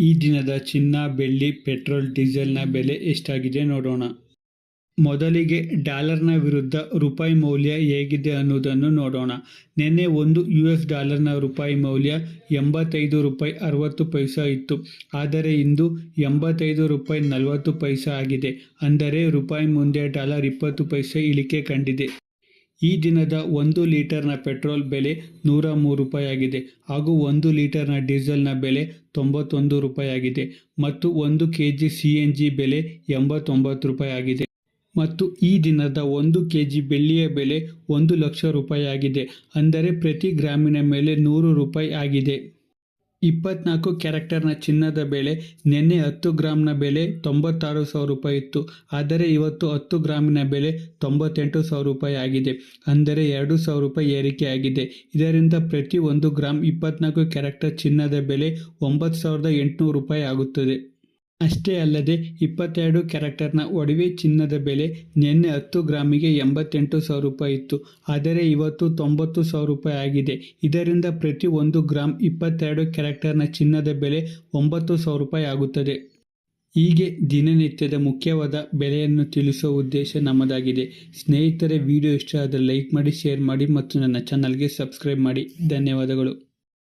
ಈ ದಿನದ ಚಿನ್ನ, ಬೆಳ್ಳಿ, ಪೆಟ್ರೋಲ್, ಡೀಸೆಲ್ನ ಬೆಲೆ ಎಷ್ಟಾಗಿದೆ ನೋಡೋಣ. ಮೊದಲಿಗೆ ಡಾಲರ್ನ ವಿರುದ್ಧ ರೂಪಾಯಿ ಮೌಲ್ಯ ಹೇಗಿದೆ ಅನ್ನೋದನ್ನು ನೋಡೋಣ. ನಿನ್ನೆ ಒಂದು ಯು ಎಸ್ ಡಾಲರ್ನ ರೂಪಾಯಿ ಮೌಲ್ಯ ಎಂಬತ್ತೈದು ರೂಪಾಯಿ ಅರವತ್ತು ಪೈಸಾ ಇತ್ತು. ಆದರೆ ಇಂದು ಎಂಬತ್ತೈದು ರೂಪಾಯಿ ನಲವತ್ತು ಪೈಸಾ ಆಗಿದೆ. ಅಂದರೆ ರೂಪಾಯಿ ಮುಂದೆ ಡಾಲರ್ ಇಪ್ಪತ್ತು ಪೈಸೆ ಇಳಿಕೆ ಕಂಡಿದೆ. ಈ ದಿನದ ಒಂದು ಲೀಟರ್ನ ಪೆಟ್ರೋಲ್ ಬೆಲೆ ನೂರ ಮೂರು ರೂಪಾಯಿ ಆಗಿದೆ ಹಾಗೂ ಒಂದು ಲೀಟರ್ನ ಡೀಸೆಲ್ನ ಬೆಲೆ ತೊಂಬತ್ತೊಂದು ರೂಪಾಯಿ ಆಗಿದೆ ಮತ್ತು ಒಂದು K G C N G ಬೆಲೆ ಎಂಬತ್ತೊಂಬತ್ತು ರೂಪಾಯಿ ಆಗಿದೆ ಮತ್ತು ಈ ದಿನದ ಒಂದು ಕೆ ಜಿ ಬೆಳ್ಳಿಯ ಬೆಲೆ ಒಂದು ಲಕ್ಷ ರೂಪಾಯಿ ಆಗಿದೆ ಅಂದರೆ ಪ್ರತಿ ಗ್ರಾಮಿನ ಮೇಲೆ ನೂರು ರೂಪಾಯಿ ಆಗಿದೆ. ಇಪ್ಪತ್ನಾಲ್ಕು ಕ್ಯಾರೆಕ್ಟರ್ನ ಚಿನ್ನದ ಬೆಲೆ, ನಿನ್ನೆ ಹತ್ತು ಗ್ರಾಮ್ನ ಬೆಲೆ ತೊಂಬತ್ತಾರು ಸಾವಿರ ರೂಪಾಯಿ ಇತ್ತು. ಆದರೆ ಇವತ್ತು ಹತ್ತು ಗ್ರಾಮಿನ ಬೆಲೆ ತೊಂಬತ್ತೆಂಟು ಸಾವಿರ ರೂಪಾಯಿ ಆಗಿದೆ. ಅಂದರೆ ಎರಡು ಸಾವಿರ ರೂಪಾಯಿ ಏರಿಕೆ ಆಗಿದೆ. ಇದರಿಂದ ಪ್ರತಿ ಒಂದು ಗ್ರಾಮ್ ಇಪ್ಪತ್ನಾಲ್ಕು ಕ್ಯಾರೆಕ್ಟರ್ ಚಿನ್ನದ ಬೆಲೆ ಒಂಬತ್ತು ಸಾವಿರದ ಎಂಟುನೂರು ರೂಪಾಯಿ ಆಗುತ್ತದೆ. ಅಷ್ಟೇ ಅಲ್ಲದೆ ಇಪ್ಪತ್ತೆರಡು ಕ್ಯಾರೆಕ್ಟರ್ನ ಒಡವೆ ಚಿನ್ನದ ಬೆಲೆ ನಿನ್ನೆ ಹತ್ತು ಗ್ರಾಮಿಗೆ ಎಂಬತ್ತೆಂಟು ಸಾವಿರ ರೂಪಾಯಿ ಇತ್ತು. ಆದರೆ ಇವತ್ತು ತೊಂಬತ್ತು ಸಾವಿರ ರೂಪಾಯಿ ಆಗಿದೆ. ಇದರಿಂದ ಪ್ರತಿ ಒಂದು ಗ್ರಾಮ್ ಇಪ್ಪತ್ತೆರಡು ಕ್ಯಾರೆಕ್ಟರ್ನ ಚಿನ್ನದ ಬೆಲೆ ಒಂಬತ್ತು ಸಾವಿರ ರೂಪಾಯಿ ಆಗುತ್ತದೆ. ಹೀಗೆ ದಿನನಿತ್ಯದ ಮುಖ್ಯವಾದ ಬೆಲೆಯನ್ನು ತಿಳಿಸುವ ಉದ್ದೇಶ ನಮ್ಮದಾಗಿದೆ. ಸ್ನೇಹಿತರೆ, ವಿಡಿಯೋ ಇಷ್ಟ ಆದರೆ ಲೈಕ್ ಮಾಡಿ, ಶೇರ್ ಮಾಡಿ ಮತ್ತು ನನ್ನ ಚಾನಲ್ಗೆ ಸಬ್ಸ್ಕ್ರೈಬ್ ಮಾಡಿ. ಧನ್ಯವಾದಗಳು.